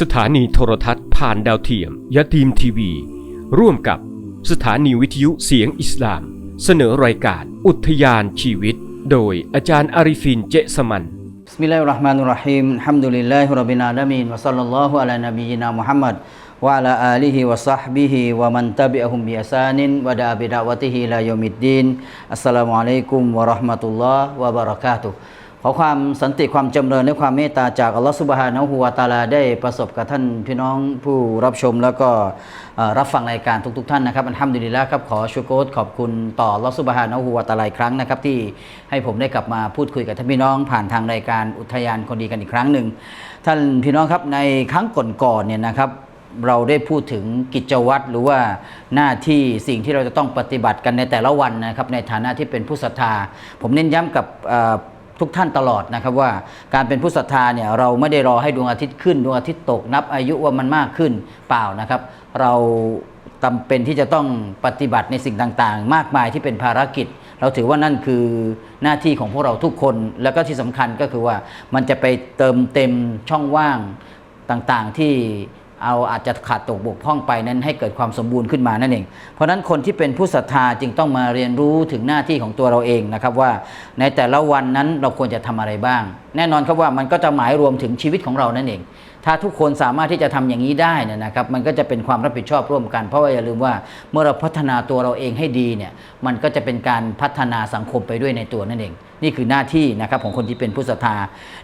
สถานีโทรทัศน์ผ่านดาวเทียมยาทีมทีวี ร่วมกับสถานีวิทยุเสียงอิสลาม เสนอรายการอุทยานชีวิต โดยอาจารย์อาริฟินเจสมัน بسم الله الرحمن الرحيم الحمد لله رب العالمين وصلى الله على نبينا محمد وعلى آله وصحبه ومن تبعهم بإحسان ودعا بدعوته إلى يوم الدين السلام عليكم ورحمة الله وبركاته ขอความสันติความจำเริญและความเมตตาจากอัลลอฮฺสุบฮานะฮูวาตาลาได้ประสบกับท่านพี่น้องผู้รับชมแล้วก็รับฟังรายการทุก ๆ ท่านนะครับอันฮัมดุลิลละครับขอชูโกรขอบคุณต่ออัลลอฮฺสุบฮานะฮูวาตาลาอีกครั้งนะครับที่ให้ผมได้กลับมาพูดคุยกับท่านพี่น้องผ่านทางรายการอุทยานคนดีกันอีกครั้งหนึ่งท่านพี่น้องครับในครั้งก่อนๆเนี่ยนะครับเราได้พูดถึงกิจวัตรหรือว่าหน้าที่สิ่งที่เราจะต้องปฏิบัติกันในแต่ละวันนะครับในฐานะที่เป็นผู้ศรัทธา ผมเน้นย้ำกับ ทุกท่านตลอดนะครับว่าการเป็นผู้ศรัทธาเนี่ยเราไม่ได้รอให้ดวงอาทิตย์ขึ้นดวงอาทิตย์ตกนับอายุว่ามันมากขึ้นเปล่านะครับ เราจำเป็นที่จะต้องปฏิบัติในสิ่งต่างๆ มากมายที่เป็นภารกิจ เราถือว่านั่นคือหน้าที่ของพวกเราทุกคน แล้วก็ที่สำคัญก็คือว่ามันจะไปเติมเต็มช่องว่างต่างๆที่ เอาอาจจะขาดตกบกพร่องไปนั้นให้เกิดความสมบูรณ์ขึ้นมานั่นเอง เพราะนั้นคนที่เป็นผู้ศรัทธาจึงต้องมาเรียนรู้ถึงหน้าที่ของตัวเราเองนะครับว่าในแต่ละวันนั้นเราควรจะทำอะไรบ้าง แน่นอนครับว่ามันก็จะหมายรวมถึงชีวิตของเรานั่นเอง ถ้าทุกคนสามารถที่จะทำอย่างนี้ได้นนะครับ มันก็จะเป็นความรับผิดชอบร่วมกัน เพราะว่าอย่าลืมว่าเมื่อเราพัฒนาตัวเราเองให้ดีเนี่ยมันก็จะเป็นการพัฒนาสังคมไปด้วยในตัวนั่นเอง นี่คือหน้าที่นะครับของคนที่เป็นผู้ศรัทธา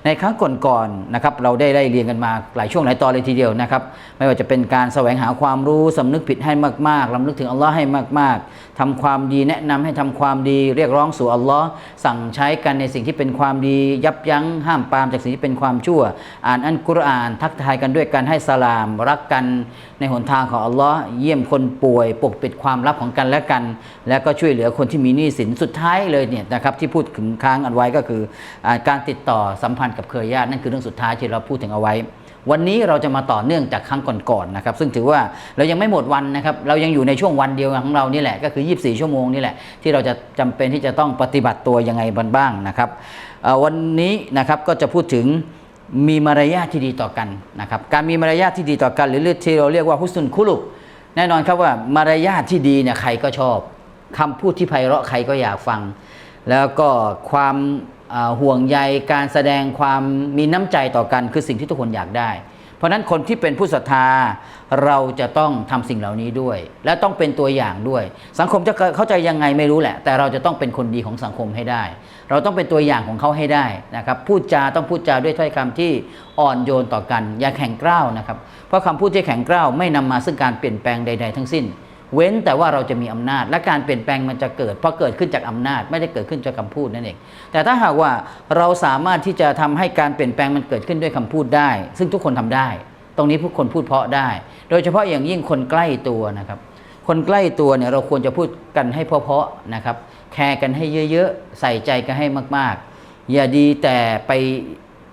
ในครั้งก่อนๆนะครับเราได้ได้เรียนกันมาหลายช่วงหลายตอนเลยทีเดียวนะครับ ไม่ว่าจะเป็นการแสวงหาความรู้สำนึกผิดให้มากๆลำลึกถึงอัลลอฮ์ให้มาก ๆทำความดีแนะนำให้ทำความดี เรียกร้องสู่อัลลอฮ์สั่งใช้กันในสิ่งที่เป็นความดี ยับยั้งห้ามปรามจากสิ่งที่เป็นความชั่ว อ่านอันกุรอาน ทักทายกันด้วยการให้สลาม รักกันในหนทางของอัลลอฮ์เยี่ยมคนป่วย ปกปิดความลับของกันและกัน แล้วก็ช่วยเหลือคนที่มีหนี้สินสุดท้ายเลยเนี่ยนะครับที่พูดถึงค้างอันไว้ก็คืออการติดต่อสัมพันธ์กับเครือญาตินั่นคือเรื่องสุดท้ายที่เราพูดถึงเอาไว้ วันนี้เราจะมาต่อเนื่องจากครั้งก่อนๆนะครับ ซึ่งถือว่าเรายังไม่หมดวันนะครับเรายังอยู่ในช่วงวันเดียวของเรานี่แหละก็คือ 24 ชั่วโมงนี่แหละที่เราจะจำเป็นที่จะต้องปฏิบัติตัวยังไงบ้างนะครับวันนี้นะครับก็จะพูดถึงมีมารยาทที่ดีต่อกันนะครับการมีมารยาทที่ดีต่อกัน หรือที่เราเรียกว่าฮุสุนคุลุกแน่นอนครับว่ามารยาทที่ดีเนี่ยใครก็ชอบคำพูดที่ไพเราะใครก็อยากฟัง แล้วก็ความห่วงใยการแสดงความมีน้ำใจต่อกันคือสิ่งที่ทุกคนอยากได้ เพราะนั้นคนที่เป็นผู้ศรัทธาเราจะต้องทำสิ่งเหล่านี้ด้วย และต้องเป็นตัวอย่างด้วย สังคมจะเข้าใจยังไงไม่รู้แหละ แต่เราจะต้องเป็นคนดีของสังคมให้ได้ เราต้องเป็นตัวอย่างของเขาให้ได้นะครับพูดจาต้องพูดจาด้วยถ้อยคำที่อ่อนโยนต่อกัน อย่าแข็งกร้าวนะครับ เพราะคำพูดที่แข็งกร้าวไม่นำมาซึ่งการเปลี่ยนแปลงใด ๆ ทั้งสิ้น เว้นแต่ว่าเราจะมีอำนาจ และการเปลี่ยนแปลงมันจะเกิดเพราะเกิดขึ้นจากอำนาจ ไม่ได้เกิดขึ้นจากคำพูดนั่นเองแต่ถ้าหากว่าเราสามารถที่จะทำให้การเปลี่ยนแปลงมันเกิดขึ้นด้วยคำพูดได้ ซึ่งทุกคนทำได้ ตรงนี้ผู้คนพูดเพราะได้ โดยเฉพาะอย่างยิ่งคนใกล้ตัวนะครับ คนใกล้ตัวเนี่ยเราควรจะพูดกันให้เพาะๆนะครับแคร์กันให้เยอะๆ ใส่ใจกันให้มากๆ อย่าดีแต่ไป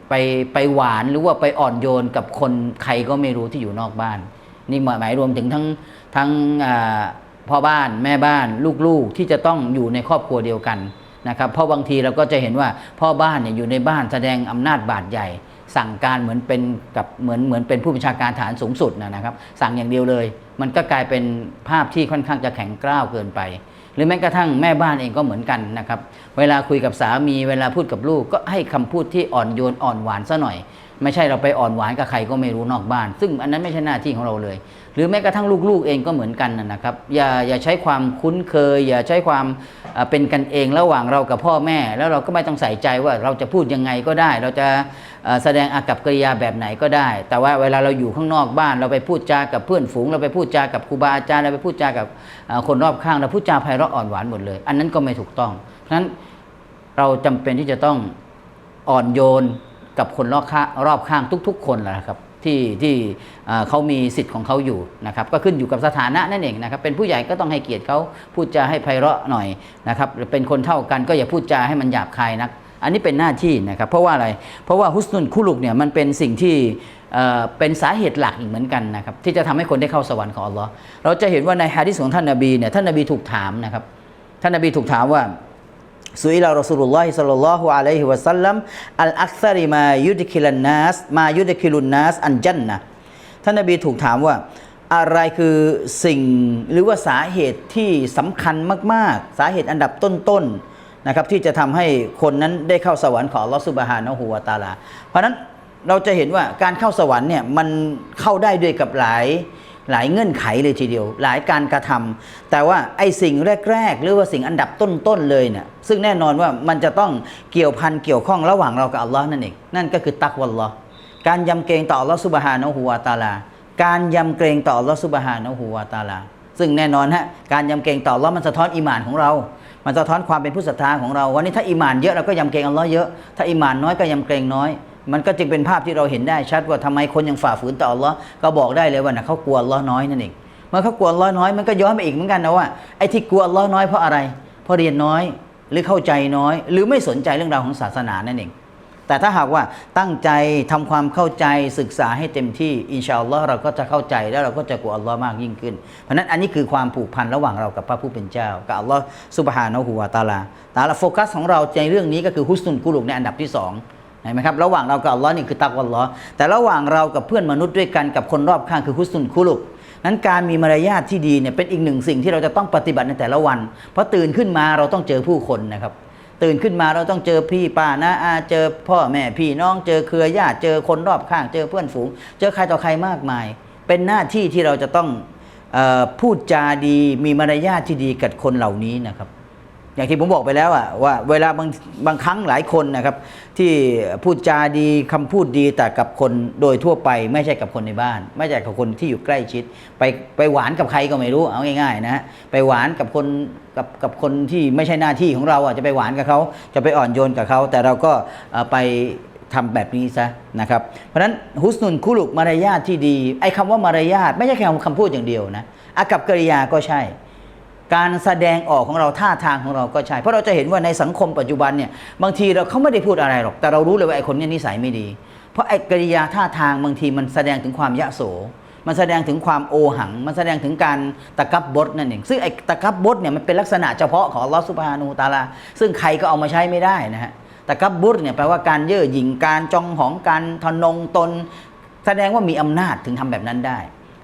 ไปไปหวานหรือว่าไปอ่อนโยนกับคนใครก็ไม่รู้ที่อยู่นอกบ้าน นี่หมายรวมถึงทั้ง ทั้งพ่อบ้านแม่บ้านลูกๆที่จะต้องอยู่ในครอบครัวเดียวกันนะครับเพราะบางทีเราก็จะเห็นว่าพ่อบ้านเนี่ยอยู่ในบ้านแสดงอำนาจบาดใหญ่ สั่งการเหมือนเป็นกับเหมือนเหมือนเป็นผู้บัญชาการฐานสูงสุดนะนะครับ สั่งอย่างเดียวเลย มันก็กลายเป็นภาพที่ค่อนข้างจะแข็งกร้าวเกินไป หรือแม้กระทั่งแม่บ้านเองก็เหมือนกันนะครับเวลาคุยกับสามีเวลาพูดกับลูกก็ให้คำพูดที่อ่อนโยนอ่อนหวานซะหน่อย ไม่ใช่เราไปอ่อนหวานกับใครก็ไม่รู้นอกบ้าน ซึ่งอันนั้นไม่ใช่หน้าที่ของเราเลย หรือแม้กระทั่งลูกๆเองก็เหมือนกันนะครับ อย่าอย่าใช้ความคุ้นเคย อย่าใช้ความเป็นกันเองระหว่างเรากับพ่อแม่ แล้วเราก็ไม่ต้องใส่ใจว่าเราจะพูดยังไงก็ได้ เราจะแสดงอากับกริยาแบบไหนก็ได้ แต่ว่าเวลาเราอยู่ข้างนอกบ้าน เราไปพูดจากับเพื่อนฝูง เราไปพูดจากับครูบาอาจารย์เราไปพูดจากับคนรอบข้างเราพูดจาไพเราะอ่อนหวานหมดเลย อันนั้นก็ไม่ถูกต้อง เพราะฉะนั้นเราจำเป็นที่จะต้องอ่อนโยน กับคนรอบข้างรอบข้างทุก ๆ คนแหละครับที่ที่เขามีสิทธิ์ของเขาอยู่นะครับก็ขึ้นอยู่กับสถานะนั่นเองนะครับเป็นผู้ใหญ่ก็ต้องให้เกียรติเขาพูดจาให้ไพเราะหน่อยนะครับหรือเป็นคนเท่ากันก็อย่าพูดจาให้มันหยาบคายนัก อันนี้เป็นหน้าที่นะครับเพราะว่าอะไรเพราะว่าฮุสนุนคุลุกเนี่ยมันเป็นสิ่งที่เเป็นสาเหตุหลักอีกเหมือนกันนะครับที่จะทำให้คนได้เข้าสวรรค์ของอัลลอฮ์เราจะเห็นว่าในฮะดิษของท่านนบีเนี่ยท่านนบีถูกถามนะครับท่านนบีถูกถามว่า สุอิลารอสูลุลลอฮิสัลลัลลอฮุอะลัยฮิวะสัลลัมอัลอักซาริมายุดคิลันนัสมายุดคิลุนนัสอันจันนะท่านนบีถูกถามว่าอะไรคือสิ่งหรือว่าสาเหตุที่สำคัญมาก ๆ สาเหตุอันดับต้น ๆ นะครับ ที่จะทำให้คนนั้นได้เข้าสวรรค์ของอัลอสุบฮานะฮูวาตาลา เพราะฉะนั้นเราจะเห็นว่าการเข้าสวรรค์เนี่ยมันเข้าได้ด้วยกับหลาย หลายเงื่อนไขเลยทีเดียว หลายการกระทำแต่ว่าไอ้สิ่งแรก ๆ หรือว่าสิ่งอันดับต้น ๆ เลยเนี่ยซึ่งแน่นอนว่ามันจะต้องเกี่ยวพันเกี่ยวข้องระหว่างเรากับอัลลอฮ์นั่นเอง นั่นก็คือตักวัลลอฮ์การยำเกรงต่ออัลลอฮ์สุบฮานะฮูวาตาลา การยำเกรงต่ออัลลอฮ์สุบฮานะฮูวาตาลา ซึ่งแน่นอนฮะการยำเกรงต่ออัลลอฮ์มันสะท้อนอีหมานของเรามันสะท้อนความเป็นผู้ศรัทธาของเรา วันนี้ถ้าอีหมานเยอะเราก็ยำเกรงอัลลอฮ์เยอะ ถ้าอีหมานน้อยก็ยำเกรงน้อย มันก็จึงเป็นภาพที่เราเห็นได้ชัดว่าทำไมคนยังฝ่าฝืนต่ออัลลอฮ์ก็บอกได้เลยว่านะเขากลัวอัลลอฮ์น้อยนั่นเองเมื่อเขากลัวอัลลอฮ์น้อยมันก็ย้อนไปอีกเหมือนกันนะว่าไอ้ที่กลัวอัลลอฮ์น้อยเพราะอะไร เพราะเรียนน้อยหรือเข้าใจน้อย หรือไม่สนใจเรื่องราวของศาสนานั่นเอง แต่ถ้าหากว่าตั้งใจทำความเข้าใจศึกษาให้เต็มที่อินชาอัลลอฮ์เราก็จะเข้าใจแล้วเราก็จะกลัวอัลลอฮ์มากยิ่งขึ้น เพราะฉะนั้นอันนี้คือความผูกพันระหว่างเรากับพระผู้เป็นเจ้ากับอัลลอฮ์สุบฮานะฮูวาตาลาแต่ละโฟกัสของเราในเรื่องนี้ก็คือฮุสนุนกุลุกในอันดับที่สอง เห็นไหมครับระหว่างเรากับอัลลอฮ์นี่คือตักวัลลอฮ์แต่ระหว่างเรากับเพื่อนมนุษย์ด้วยกันกับคนรอบข้างคือฮุสุนกุลุกนั้นการมีมารยาทที่ดีเนี่ยเป็นอีกหนึ่งสิ่งที่เราจะต้องปฏิบัติในแต่ละวัน เพราะตื่นขึ้นมาเราต้องเจอผู้คนนะครับตื่นขึ้นมาเราต้องเจอพี่ป้านะอาเจอพ่อแม่พี่น้องเจอเครือญาติเจอคนรอบข้างเจอเพื่อนฝูง เจอใครต่อใครมากมาย เป็นหน้าที่ที่เราจะต้องออพูดจาดีมีมารยาทที่ดีกับคนเหล่านี้นะครับ อย่างที่ผมบอกไปแล้วอะว่าเวลาบางบางครั้งหลายคนนะครับ ที่พูดจาดีคำพูดดีแต่กับคนโดยทั่วไป ไม่ใช่กับคนในบ้าน ไม่ใช่กับคนที่อยู่ใกล้ชิด ไปไปหวานกับใครก็ไม่รู้เอาง่ายๆนะฮะไปหวานกับคนกับกับคนที่ไม่ใช่หน้าที่ของเราอะจะไปหวานกับเขาจะไปอ่อนโยนกับเขาแต่เราก็ไปทำแบบนี้ซะนะครับ เพราะฉะนั้นฮุสนุนคุลุกมารยาทที่ดีไอ้คำว่ามารยาทไม่ใช่แค่คำพูดอย่างเดียวนะอากับกริยาก็ใช่ การแสดงออกของเราท่าทางของเราก็ใช่ เพราะเราจะเห็นว่าในสังคมปัจจุบันเนี่ยบางทีเราเขาไม่ได้พูดอะไรหรอก แต่เรารู้เลยว่าไอ้คนนี้นิสัยไม่ดี เพราะไอ้กริยาท่าทางบางทีมันแสดงถึงความยะโส มันแสดงถึงความโอหัง มันแสดงถึงการตะกับบดนั่นเอง ซึ่งไอ้ตะกับบดเนี่ยมันเป็นลักษณะเฉพาะของลอสุบฮานูตาลา ซึ่งใครก็เอามาใช้ไม่ได้นะฮะ ตะกับบดเนี่ยแปลว่าการเย่อหยิ่ง การจองหอง การทนงตน แสดงว่ามีอำนาจถึงทำแบบนั้นได้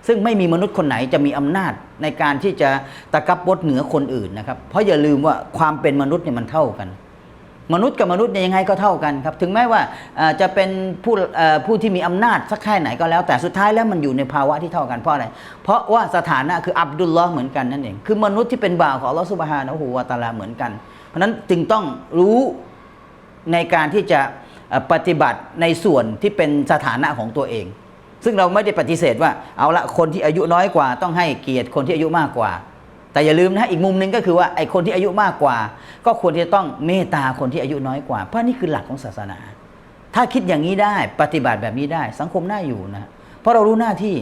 ซึ่งไม่มีมนุษย์คนไหนจะมีอำนาจในการที่จะตะกับบดเหนือคนอื่นนะครับ เพราะอย่าลืมว่าความเป็นมนุษย์เนี่ยมันเท่ากัน มนุษย์กับมนุษย์เนี่ยยังไงก็เท่ากันครับ ถึงแม้ว่าจะเป็นผู้ผู้ที่มีอำนาจสักแค่ไหนก็แล้ว แต่สุดท้ายแล้วมันอยู่ในภาวะที่เท่ากันเพราะอะไร เพราะว่าสถานะคืออับดุลลอฮ์เหมือนกันนั่นเอง คือมนุษย์ที่เป็นบ่าวของลลอฮ์ซุบฮานะฮูวะตาลาเหมือนกัน เพราะนั้นจึงต้องรู้ในการที่จะปฏิบัติในส่วนที่เป็นสถานะของตัวเอง ซึ่งเราไม่ได้ปฏิเสธว่าเอาละคนที่อายุน้อยกว่า ต้องให้เกียรติคนที่อายุมากกว่า แต่อย่าลืมนะอีกมุมหนึงก็คือว่าไอ้คนที่อายุมากกว่า ก็ควรที่จะต้องเมตตาคนที่อายุน้อยกว่าเพราะนี่คือหลักของศาสนา ถ้าคิดอย่างนี้ได้ปฏิบัติแบบนี้ได้ สังคมน่าอยู่นะเพราะเรารู้หน้าที่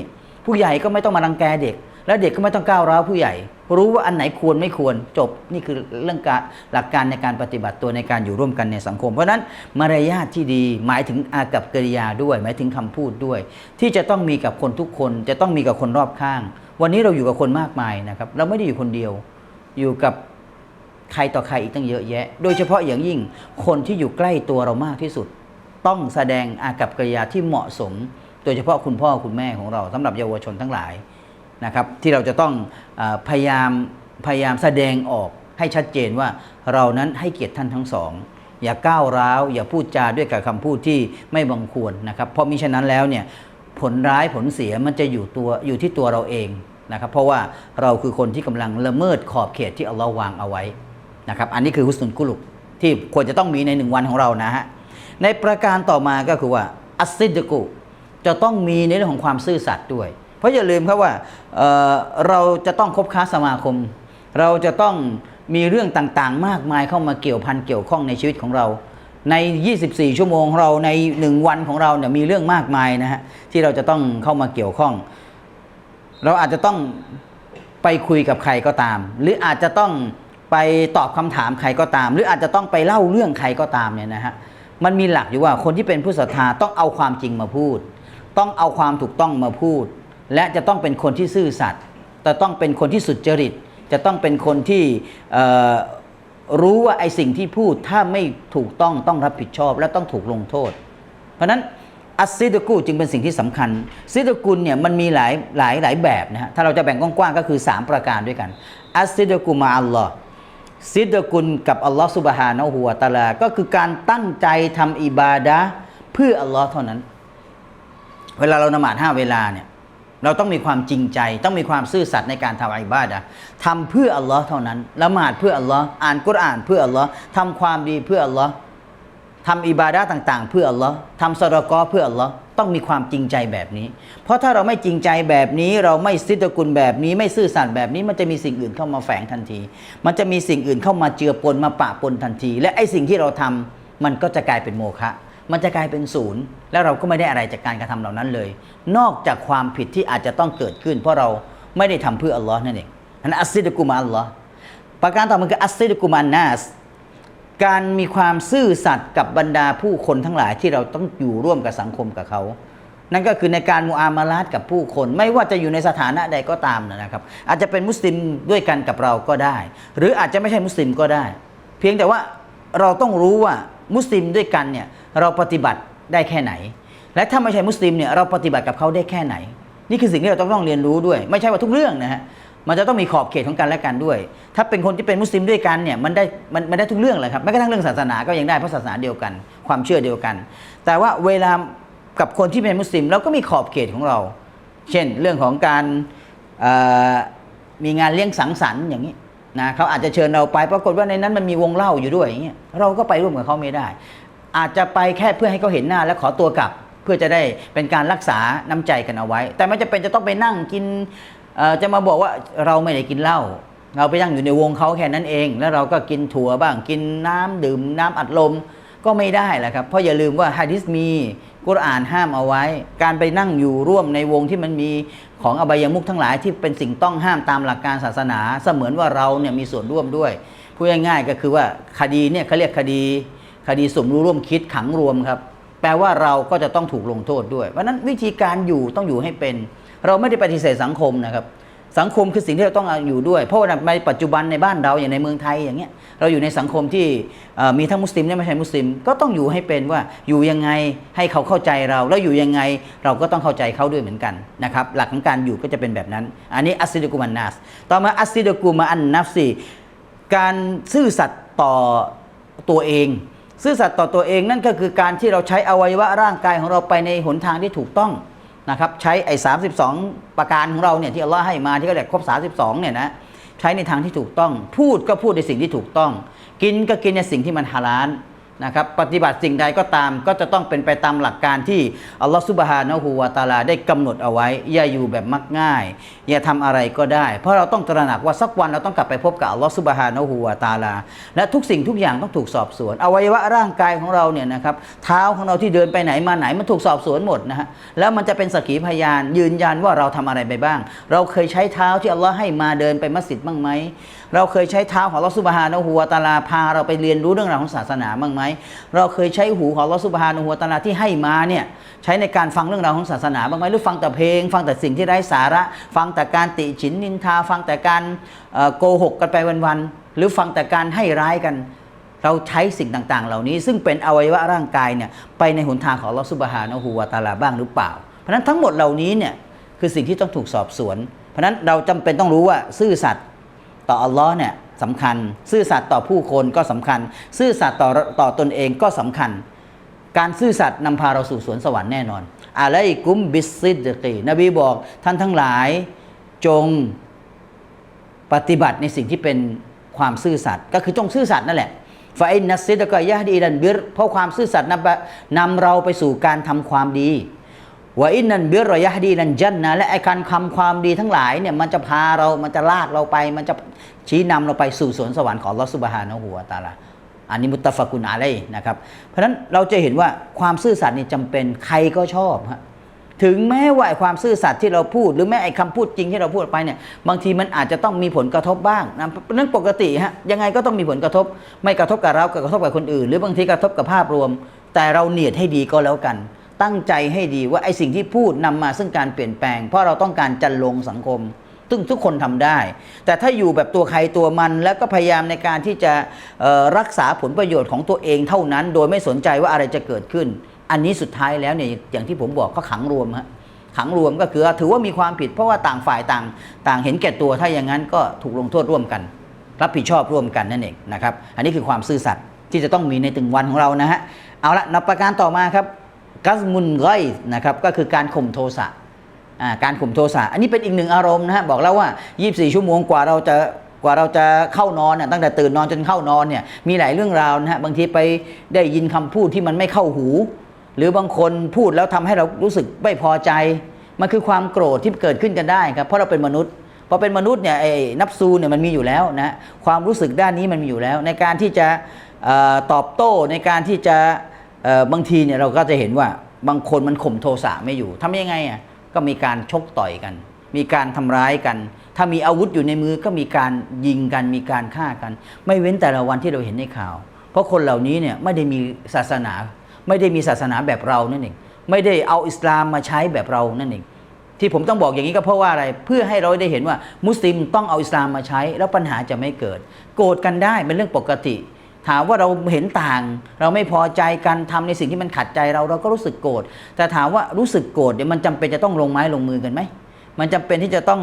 ผู้ใหญ่ก็ไม่ต้องมารังแกเด็ก และเด็กก็ไม่ต้องก้าวร้าวผู้ใหญ่ รู้ว่าอันไหนควรไม่ควรจบนี่คือเรื่องการหลักการในการปฏิบัติตัวในการอยู่ร่วมกันในสังคม เพราะฉะนั้นมารยาทที่ดีหมายถึงอากับกริยาด้วย หมายถึงคำพูดด้วย ที่จะต้องมีกับคนทุกคน จะต้องมีกับคนรอบข้าง วันนี้เราอยู่กับคนมากมายนะครับ เราไม่ได้อยู่คนเดียว อยู่กับใครต่อใครอีกตั้งเยอะแยะ โดยเฉพาะอย่างยิ่งคนที่อยู่ใกล้ตัวเรามากที่สุด ต้องแสดงอากับกริยาที่เหมาะสม โดยเฉพาะคุณพ่อคุณแม่ของเราสำหรับเยาวชนทั้งหลาย นะครับที่เราจะต้องอพยายามพยายามแสดงออกให้ชัดเจนว่าเรานั้นให้เกียรติท่านทั้งสอง อย่าก้าวร้าว อย่าพูดจาด้วยกับคำพูดที่ไม่บังควรนะครับเพราะมิฉะนั้นแล้วเนี่ยผลร้ายผลเสียมันจะอยู่ตัวอยู่ที่ตัวเราเองนะครับเพราะว่าเราคือคนที่กำลังละเมิดขอบเขตที่อัลลอฮ์วางเอาไว้นะครับอันนี้คือฮุสนุนกุลุกที่ควรจะต้องมีในหนึ่งวันของเรานะฮะในประการต่อมาก็คือว่าอัสซิดกุจะต้องมีในเรื่องของความซื่อสัตย์ด้วย ราะอย่าลืมครับว่าเเราจะต้องคบค้าสมาคม เราจะต้องมีเรื่องต่างๆ มากมายเข้ามาเกี่ยวพันเกี่ยวข้องในชีวิตของเรา ใน 24 ชั่วโมงของเราในหนึ่งวันของเราเนี่ยมีเรื่องมากมายนะฮะที่เราจะต้องเข้ามาเกี่ยวข้อง เราอาจจะต้องไปคุยกับใครก็ตาม หรืออาจจะต้องไปตอบคำถามใครก็ตาม หรืออาจจะต้องไปเล่าเรื่องใครก็ตามเนี่ยนะฮะมันมีหลักอยู่ว่าคนที่เป็นผู้ศรัทธาต้องเอาความจริงมาพูด ต้องเอาความถูกต้องมาพูด และจะต้องเป็นคนที่ซื่อสัตย์จะต้องเป็นคนที่สุจริต จะต้องเป็นคนที่รู้ว่าไอ้สิ่งที่พูดถ้าไม่ถูกต้องต้องรับผิดชอบ และต้องถูกลงโทษ เพราะนั้นอัสซิดกูจึงเป็นสิ่งที่สำคัญซิดกุลเนี่ยมันมีหลายหลายหลายแบบนะฮะถ้าเราจะแบ่งกว้างๆก็คือ 3 ประการด้วยกันอัสซิดกุมาอัลลอฮ์ซิดกุลกับอัลลอฮ์สุบฮานะฮูวตะอาลา ก็คือการตั้งใจทำอิบาดะเพื่ออัลลอฮ์เท่านั้น เวลาเรานมาดห้าเวลาเนี่ย เราต้องมีความจริงใจ ต้องมีความซื่อสัตย์ในการทำอิบาดะห์ทำเพื่ออัลลอฮ์เท่านั้นละหมาดเพื่ออัลลอฮ์อ่านกุรอานเพื่ออัลลอฮ์ทำความดีเพื่ออัลลอฮ์ทำอิบาดะห์ต่าง ๆ เพื่ออัลลอฮ์ทำสะกอเพื่ออัลลอฮ์ต้องมีความจริงใจแบบนี้ เพราะถ้าเราไม่จริงใจแบบนี้ เราไม่ซิดกุลแบบนี้ ไม่ซื่อสัตย์แบบนี้ มันจะมีสิ่งอื่นเข้ามาแฝงทันที มันจะมีสิ่งอื่นเข้ามาเจือปนมาปะปนทันที และไอ้สิ่งที่เราทำมันก็จะกลายเป็นโมฆะ มันจะกลายเป็นศูนย์แล้วเราก็ไม่ได้อะไรจากการกระทำเหล่านั้นเลย นอกจากความผิดที่อาจจะต้องเกิดขึ้น เพราะเราไม่ได้ทำเพื่ออัลลอฮ์นั่นเองนั้นอัสซิดกุมาอัลลอฮ์ประการต่อมาคืออัสซิดกุมานัสการมีความซื่อสัตย์กับบรรดาผู้คนทั้งหลายที่เราต้องอยู่ร่วมกับสังคมกับเขานั่นก็คือในการมุอามาลาตกับผู้คน ไม่ว่าจะอยู่ในสถานะใดก็ตามนะครับ อาจจะเป็นมุสลิมด้วยกันกับเราก็ได้ หรืออาจจะไม่ใช่มุสลิมก็ได้ เพียงแต่ว่าเราต้องรู้ว่ามุสลิมด้วยกันเนี่ย เราปฏิบัติได้แค่ไหน และถ้าไม่ใช่มุสลิมเนี่ยเราปฏิบัติกับเขาได้แค่ไหน นี่คือสิ่งที่เราต้องต้องเรียนรู้ด้วย ไม่ใช่ว่าทุกเรื่องนะฮะมันจะต้องมีขอบเขตของกันและกันด้วย ถ้าเป็นคนที่เป็นมุสลิมด้วยกันเนี่ยมันได้มันมันได้ทุกเรื่องเลยครับแม้กระทั่งเรื่องศาสนาก็ยังได้เพราะศาสนาเดียวกัน ความเชื่อเดียวกัน แต่ว่าเวลากับคนที่เป็นมุสลิมเราก็มีขอบเขตของเรา เช่นเรื่องของการมีงานเลี้ยงสังสรรค์อย่างนี้นะเขาอาจจะเชิญเราไปปรากฏว่าในนั้นมันมีวงเล่าอยู่ด้วยอย่างเงี้ยเราก็ไปร่วมกับเขาไม่ได้ อาจจะไปแค่เพื่อให้เขาเห็นหน้าแล้วขอตัวกลับ เพื่อจะได้เป็นการรักษาน้ำใจกันเอาไว้ แต่ไม่จะเป็นจะต้องไปนั่งกินจะมาบอกว่าเราไม่ได้กินเหล้าเราไปนั่งอยู่ในวงเขาแค่นั้นเอง แล้วเราก็กินถั่วบ้างกินน้ำดื่มน้ำอัดลมก็ไม่ได้แหละครับ เพราะอย่าลืมว่าฮะดิษมีกุรอานห้ามเอาไว้ การไปนั่งอยู่ร่วมในวงที่มันมีของอบายมุขทั้งหลายที่เป็นสิ่งต้องห้ามตามหลักการศาสนา เสมือนว่าเราเนี่ยมีส่วนร่วมด้วยพูดง่ายๆก็คือว่าคดีเนี่ยเขาเรียกคดี คดีสมรู้ร่วมคิดขังรวมครับ แปลว่าเราก็จะต้องถูกลงโทษด้วยเพราะนั้นวิธีการอยู่ต้องอยู่ให้เป็น เราไม่ได้ปฏิเสธสังคมนะครับสังคมคือสิ่งที่เราต้องอยู่ด้วย เพราะว่าในปัจจุบันในบ้านเราอย่างในเมืองไทยอย่างเงี้ยเราอยู่ในสังคมที่มีทั้งมุสลิมและไม่ใช่มุสลิม ก็ต้องอยู่ให้เป็นว่าอยู่ยังไงให้เขาเข้าใจเรา แล้วอยู่ยังไงเราก็ต้องเข้าใจเขาด้วยเหมือนกันนะครับหลักของการอยู่ก็จะเป็นแบบนั้น อันนี้อัสซิดกุมันนัสต่อมาอัสซิดกุมาอันนัฟซีการซื่อสัตย์ต่อตัวเอง ซื่อสัตย์ต่อตัวเองนั่นก็คือการที่เราใช้อวัยวะร่างกายของเราไปในหนทางที่ถูกต้องนะครับใช้ไอ้สาประการของเราเนี่ยที่อัลลอฮ์ให้มาที่เขาเรียกครบ 32เนี่ยนะใช้ในทางที่ถูกต้อง พูดก็พูดในสิ่งที่ถูกต้อง กินก็กินในสิ่งที่มันฮาลาล นะครับปฏิบัติสิ่งใดก็ตามก็จะต้องเป็นไปตามหลักการที่อัลลอฮฺซุบฮานะฮูวาตาลาได้กำหนดเอาไว้ อย่าอยู่แบบมักง่าย อย่าทำอะไรก็ได้ เพราะเราต้องตระหนักว่าสักวันเราต้องกลับไปพบกับอัลลอฮฺซุบฮานะฮูวาตาลา และทุกสิ่งทุกอย่างต้องถูกสอบสวน อวัยวะร่างกายของเราเนี่ยนะครับเท้าของเราที่เดินไปไหนมาไหนมันถูกสอบสวนหมดนะฮะแล้วมันจะเป็นสักขีพยาน ยืนยันว่าเราทำอะไรไปบ้าง เราเคยใช้เท้าที่อัลลอฮ์ให้มาเดินไปมัสยิดบ้างไหมเราเคยใช้เท้าของอัลลอฮฺซุบฮานะฮูวาตาลาพาเราไปเรียนรู้เรื่องราวของศาสนาบ้างไหมเราเคยใช้หูของลอฮฺซุบฮานะฮูวาตาลาที่ให้มาเนี่ยใช้ในการฟังเรื่องราวของศาสนาบ้างไหมหรือฟังแต่เพลง ฟังแต่สิ่งที่ไร้สาระ ฟังแต่การติฉินนินทา ฟังแต่การโกหกกันไปวันๆหรือฟังแต่การให้ร้ายกัน เราใช้สิ่งต่างๆ เหล่านี้ ซึ่งเป็นอวัยวะร่างกายเนี่ยไปในหนทางของลอฮฺซุบฮานะฮูวาตาลาบ้างหรือเปล่า เพราะฉะนั้นทั้งหมดเหล่านี้เนี่ยคือสิ่งที่ต้องถูกสอบสวน เพราะฉะนั้นเราจำเป็นต้องรู้ว่าซื่อสัตย์ต่ออัลลอฮ์เนี่ย สำคัญ ซื่อสัตย์ต่อผู้คนก็สำคัญ ซื่อสัตย์ต่อต่อตนเองก็สำคัญ การซื่อสัตย์นำพาเราสู่สวนสวรรค์แน่นอนอะไรกุมบิสซิดกีนบีบอกท่านทั้งหลายจงปฏิบัติในสิ่งที่เป็นความซื่อสัตย์ก็คือจงซื่อสัตย์นั่นแหละฟาอินนัสซิดกยะดีดันบิรเพราะความซื่อสัตย์นำนำเราไปสู่การทำความดี ว่าอินนันเบิรยะดีนันจันนะและไอการคำความดีทั้งหลายเนี่ยมันจะพาเรามันจะลากเราไป มันจะชี้นำเราไปสู่สวนสวรรค์ของลอสุบฮานะฮูวตาลาอันนี้มุตตะฟะกุนอาเลยนะครับ เพราะฉะนั้นเราจะเห็นว่าความซื่อสัตย์นี่จำเป็นใครก็ชอบฮะถึงแม้ว่าความซื่อสัตย์ที่เราพูด หรือแม้ไอ้คำพูดจริงที่เราพูดไปเนี่ยบางทีมันอาจจะต้องมีผลกระทบบ้างนะนั่นปกติฮะยังไงก็ต้องมีผลกระทบ ไม่กระทบกับเรากระทบกับคนอื่น หรือบางทีกระทบกับภาพรวม แต่เราเนียดให้ดีก็แล้วกัน ตั้งใจให้ดีว่าไอ้สิ่งที่พูดนำมาซึ่งการเปลี่ยนแปลง เพราะเราต้องการจันลงสังคม ซึ่งทุกคนทำได้ แต่ถ้าอยู่แบบตัวใครตัวมัน แล้วก็พยายามในการที่จะรักษาผลประโยชน์ของตัวเองเท่านั้น โดยไม่สนใจว่าอะไรจะเกิดขึ้น อันนี้สุดท้ายแล้วเนี่ยอย่างที่ผมบอกก็ขังรวมฮะขังรวมก็คือถือว่ามีความผิดเพราะว่าต่างฝ่ายต่าง ต่างเห็นแก่ตัวถ้าอย่างนั้นก็ถูกลงโทษร่วมกัน รับผิดชอบร่วมกันนั่นเองนะครับ อันนี้คือความซื่อสัตย์ที่จะต้องมีในตึงวันของเรานะฮะเอาละนับประการต่อมาครับ กัสมุนไกนะครับก็คือการข่มโทสะการข่มโทสะอันนี้เป็นอีกหนึ่งอารมณ์นะฮะบอกแล้วว่า 24 ชั่วโมงกว่าเราจะกว่าเราจะเข้านอนเนี่ยตั้งแต่ตื่นนอนจนเข้านอนเนี่ยมีหลายเรื่องราวนะฮะบางทีไปได้ยินคำพูดที่มันไม่เข้าหู หรือบางคนพูดแล้วทำให้เรารู้สึกไม่พอใจ มันคือความโกรธที่เกิดขึ้นกันได้ครับเพราะเราเป็นมนุษย์พอเป็นมนุษย์เนี่ยไอ้นับซูเนี่ยมันมีอยู่แล้วนะความรู้สึกด้านนี้มันมีอยู่แล้ว ในการที่จะออตอบโต้ในการที่จะ บางทีเนี่ยเราก็จะเห็นว่าบางคนมันข่มโทสะไม่อยู่ทำยังไงอะก็มีการชกต่อยกัน มีการทำร้ายกัน ถ้ามีอาวุธอยู่ในมือก็มีการยิงกัน มีการฆ่ากัน ไม่เว้นแต่ละวันที่เราเห็นในข่าว เพราะคนเหล่านี้เนี่ยไม่ได้มีศาสนา ไม่ได้มีศาสนาแบบเรานั่นเองไม่ได้เอาอิสลามมาใช้แบบเรานั่นเองที่ผมต้องบอกอย่างนี้ก็เพราะว่าอะไร เพื่อให้เราได้เห็นว่ามุสลิมต้องเอาอิสลามมาใช้ แล้วปัญหาจะไม่เกิด โกรธกันได้เป็นเรื่องปกติ ถามว่าเราเห็นต่าง เราไม่พอใจกันทำในสิ่งที่มันขัดใจเราเราก็รู้สึกโกรธแต่ถามว่ารู้สึกโกรธเนี่ยวมันจำเป็นจะต้องลงไม้ลงมือกันไหมมันจำเป็นที่จะต้อง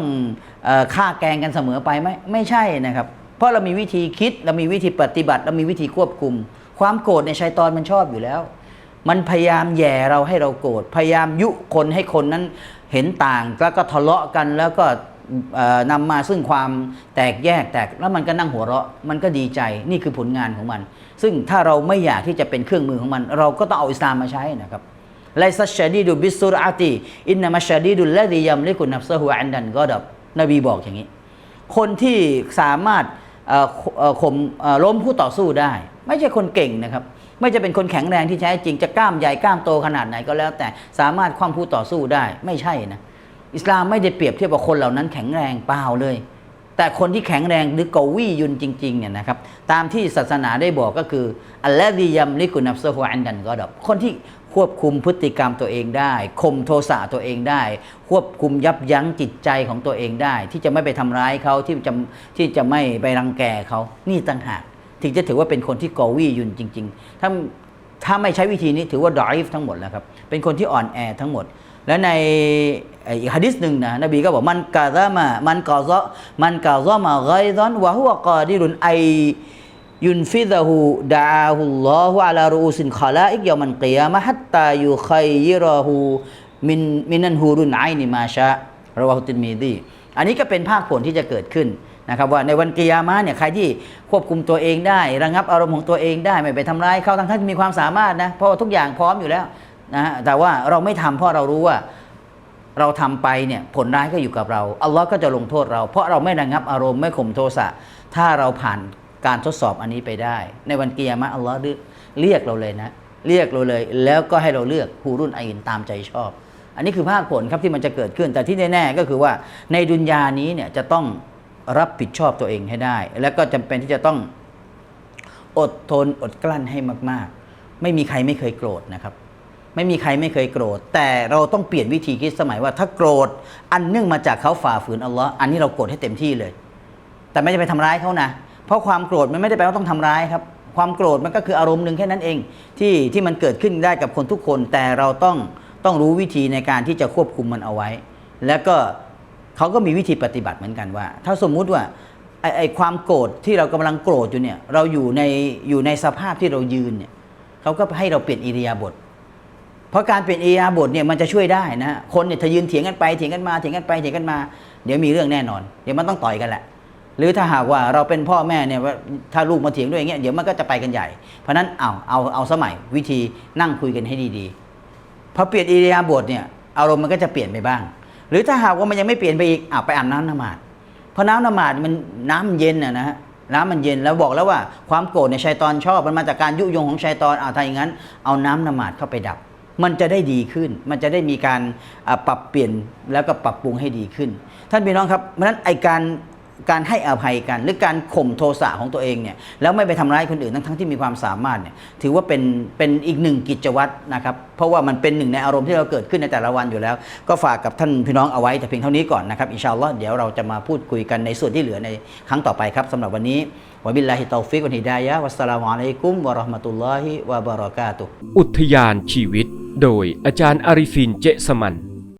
ฆ่าแกงกันเสมอไปไหมไม่ใช่นะครับ เพราะเรามีวิธีคิดเรามีวิธีปฏิบัติ เรามีวิธีควบคุม ความโกรธในชัยตอนมันชอบอยู่แล้ว มันพยายามแย่เราให้เราโกรธพยายามยุคนให้คนนั้นเห็นต่างแล้วก็ทะเลาะกันแล้วก็ นำมาซึ่งความแตกแยกแตกแล้วมันก็นั่งหัวเราะ มันก็ดีใจนี่คือผลงานของมัน ซึ่งถ้าเราไม่อยากที่จะเป็นเครื่องมือของมัน เราก็ต้องเอาอิสลามมาใช้นะครับไลซัชชาดีดูบิสุรอาตีอินนามัชชาดีดุลละดียัมลิกุนับซะฮูอันดันก็ดับนบีบอกอย่างนี้ คนที่สามารถข่มล้มผู้ต่อสู้ได้ ไม่ใช่คนเก่งนะครับไม่จะเป็นคนแข็งแรงที่แท้จริงจะกล้ามใหญ่กล้ามโตขนาดไหนก็แล้ว แต่สามารถคว่ำผู้ต่อสู้ได้ไม่ใช่นะ อิสลามไม่ได้เปรียบเทียบกับคนเหล่านั้นแข็งแรงเปล่าเลย แต่คนที่แข็งแรงหรือกวียุนจริงๆเนี่ยนะครับตามที่ศาสนาได้บอกก็คืออัลลอฮียัมลิกุนับซฮุอันดันก็ดับคนที่ควบคุมพฤติกรรมตัวเองได้ข่มโทสะตัวเองได้ ควบคุมยับยั้งจิตใจของตัวเองได้ ที่จะไม่ไปทำร้ายเขาที่จะที่จะไม่ไปรังแกเขานี่ต่างหากถึงจะถือว่าเป็นคนที่กอวียุนจริง ๆ ถ้าถ้าไม่ใช้วิธีนี้ถือว่าดอยฟทั้งหมดแล้วครับเป็นคนที่อ่อนแอทั้งหมด และในอีกฮะดิษหนึ่งนะนบีก็บอกมันกาซามามันกาซะมันกาซามาไกซอนวะฮุวะกาดิรุนไอยุนฟิดะฮูดะอาฮุลลอฮุอะลารูอุสินคอลาอิกยามันกิยามะฮัตตายุคัยยิรอฮูมินมินันฮูรุนไอนิมาชะรวะฮุตินมีดีอันนี้ก็เป็นภาคผลที่จะเกิดขึ้นนะครับว่าในวันกิยามะเนี่ยใครที่ควบคุมตัวเองได้ ระงับอารมณ์ของตัวเองได้ไม่ไปทำร้ายเขาทั้งที่มีความสามารถนะเพราะทุกอย่างพร้อมอยู่แล้ว นะฮะแต่ว่าเราไม่ทำเพราะเรารู้ว่าเราทำไปเนี่ยผลร้ายก็อยู่กับเราอัลลอฮ์ก็จะลงโทษเรา เพราะเราไม่ระงับอารมณ์ไม่ข่มโทสะถ้าเราผ่านการทดสอบอันนี้ไปได้ ในวันเกียรมะอัลลอฮ์เรียกเราเลยนะ เรียกเราเลย แล้วก็ให้เราเลือกฮูรุ่นอินตามใจชอบ อันนี้คือภาคผลครับที่มันจะเกิดขึ้น แต่ที่แน่ๆก็คือว่าในดุนยานี้เนี่ยจะต้องรับผิดชอบตัวเองให้ได้ แล้วก็จำเป็นที่จะต้องอดทนอดกลั้นให้มาก ๆ ไม่มีใครไม่เคยโกรธนะครับ ไม่มีใครไม่เคยโกรธ แต่เราต้องเปลี่ยนวิธีคิดสมัยว่าถ้าโกรธอันเนื่องมาจากเขาฝ่าฝืนอัลลอฮ์อันนี้เราโกรธให้เต็มที่เลย แต่ไม่ได้ไปทำร้ายเขานะ เพราะความโกรธมันไม่ได้แปลว่าต้องทำร้ายครับ ความโกรธมันก็คืออารมณ์หนึ่งแค่นั้นเอง ที่ที่มันเกิดขึ้นได้กับคนทุกคน แต่เราต้องต้องรู้วิธีในการที่จะควบคุมมันเอาไว้ แล้วก็เขาก็มีวิธีปฏิบัติเหมือนกันว่า ถ้าสมมุติว่าไอไอความโกรธที่เรากำลังโกรธอยู่เนี่ยเราอยู่ในอยู่ในสภาพที่เรายืนเนี่ยเขาก็ให้เราเปลี่ยนอิริยาบถ เพราะการเปลี่ยนเอียาบทเนี่ยมันจะช่วยได้นะฮะคนเนี่ยถ้ายืนเถียงกันไปเถียงกันมาเถียงกันไปเถียงกันมา เดี๋ยวมีเรื่องแน่นอน เดี๋ยวมันต้องต่อยกันแหละ หรือถ้าหากว่าเราเป็นพ่อแม่เนี่ยว่าถ้าลูกมาเถียงด้วยอย่างเงี้ยเดี๋ยวมันก็จะไปกันใหญ่ เพราะนั้นเอาเอาเอาสมัยวิธีนั่งคุยกันให้ดีๆพอเปลี่ยนอิริยาบถเนี่ยอารมณ์มันก็จะเปลี่ยนไปบ้าง หรือถ้าหากว่ามันยังไม่เปลี่ยนไปอีกอะไปอาบน้ำนมาดเพราะน้ำนมาดมันน้ำมันเย็นนะนะฮะน้ำมันเย็นแล้วบอกแล้วว่าความโกรธในยชัยตอนชอบมันมาจากการยุยงของชัยตอนอ่าถ้าอย่างนั้น เอาน้ำนมาดเข้าไปดับ มันจะได้ดีขึ้น มันจะได้มีการปรับเปลี่ยนแล้วก็ปรับปรุงให้ดีขึ้น ท่านพี่น้องครับเพราะฉะนั้นไอการการให้อภัยกัน หรือการข่มโทสะของตัวเองเนี่ยแล้วไม่ไปทำร้ายคนอื่นทั้งทั้งที่มีความสามารถเนี่ยถือว่าเป็นเป็นอีกหนึ่งกิจวัตรนะครับเพราะว่ามันเป็นหนึ่งในอารมณ์ที่เราเกิดขึ้นในแต่ละวันอยู่แล้ว ก็ฝากกับท่านพี่น้องเอาไว้แต่เพียงเท่านี้ก่อนนะครับอินชาอัลลอฮ์เดี๋ยวเราจะมาพูดคุยกันในส่วนที่เหลือในครั้งต่อไปครับสำหรับวันนี้วะบิลลาฮิตอฟิกวันฮิดายะวัสสลามุอะลัยกุมวะราะห์มะตุลลอฮิวะบะเราะกาตุอุทยานชีวิต โดยอาจารย์อาริฟินเจสมัน